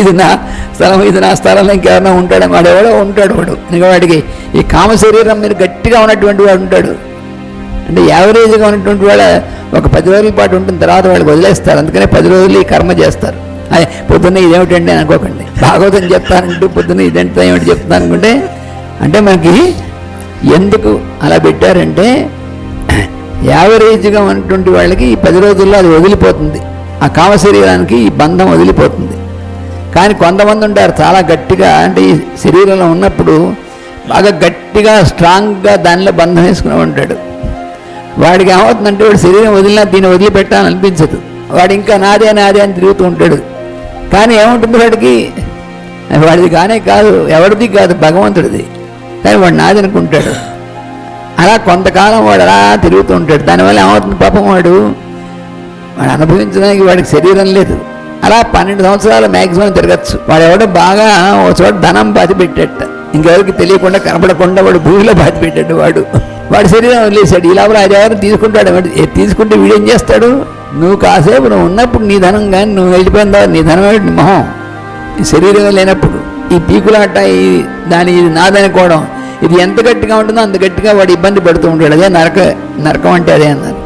ఇది నా స్థలం ఇది నా స్థలంలో ఇంకెవరైనా ఉంటాడు వాడు ఉంటాడు వాడు. ఇంకా వాడికి ఈ కామ శరీరం మీద గట్టిగా ఉన్నటువంటి వాడు ఉంటాడు. అంటే యావరేజ్గా ఉన్నటువంటి వాడు ఒక పది రోజుల పాటు ఉంటుంది తర్వాత వాళ్ళకి వదిలేస్తారు. అందుకనే పది రోజులు ఈ కర్మ చేస్తారు. అదే పొద్దున్న ఇదేమిటండి అనుకోకండి. భాగవతం చెప్తానంటూ పొద్దున్న ఇదేంటి ఏమిటి చెప్తాను అనుకుంటే అంటే మనకి ఎందుకు అలా పెట్టారంటే యావరేజ్గా ఉన్నటువంటి వాళ్ళకి ఈ పది రోజుల్లో అది వదిలిపోతుంది. ఆ కామ శరీరానికి ఈ బంధం వదిలిపోతుంది. కానీ కొంతమంది ఉంటారు చాలా గట్టిగా అంటే ఈ శరీరంలో ఉన్నప్పుడు బాగా గట్టిగా స్ట్రాంగ్గా దానిలో బంధం వేసుకుని ఉంటాడు. వాడికి ఏమవుతుందంటే వాడు శరీరం వదిలినా దీన్ని వదిలిపెట్టాలని అనిపించదు వాడు ఇంకా నాదే నాదే అని తిరుగుతూ ఉంటాడు. కానీ ఏముంటుంది వాడికి? వాడిది కానే కాదు ఎవరిది కాదు భగవంతుడిది. కానీ వాడు నాది అనుకుంటాడు. అలా కొంతకాలం వాడు అలా తిరుగుతూ ఉంటాడు. దానివల్ల ఏమవుతుంది పాపం వాడు? వాడు అనుభవించడానికి వాడికి శరీరం లేదు. అలా పన్నెండు సంవత్సరాలు మ్యాక్సిమం తిరగచ్చు. వాడు ఎవడో బాగా ఒక చోట ధనం బాధ పెట్టేట. ఇంకెవరికి తెలియకుండా కనపడకుండా వాడు భూమిలో బాధ పెట్టాడు వాడు. వాడి శరీరం వదిలేశాడు. ఇలా లోపల అది తీసుకుంటాడు? తీసుకుంటే వీడేం చేస్తాడు? నువ్వు కాసేపు నువ్వు ఉన్నప్పుడు నీ ధనం కానీ నువ్వు వెళ్ళిపోయిన నీ ధనం ఏమిటి మొహం. ఈ శరీరం లేనప్పుడు. ఈ పీకులాట ఈ దాని ఇది నాదనుకోవడం ఇది ఎంత గట్టిగా ఉంటుందో అంత గట్టిగా వాడు ఇబ్బంది పడుతూ ఉంటాడు. అదే నరక నరకం అంటే అదే అన్నారు.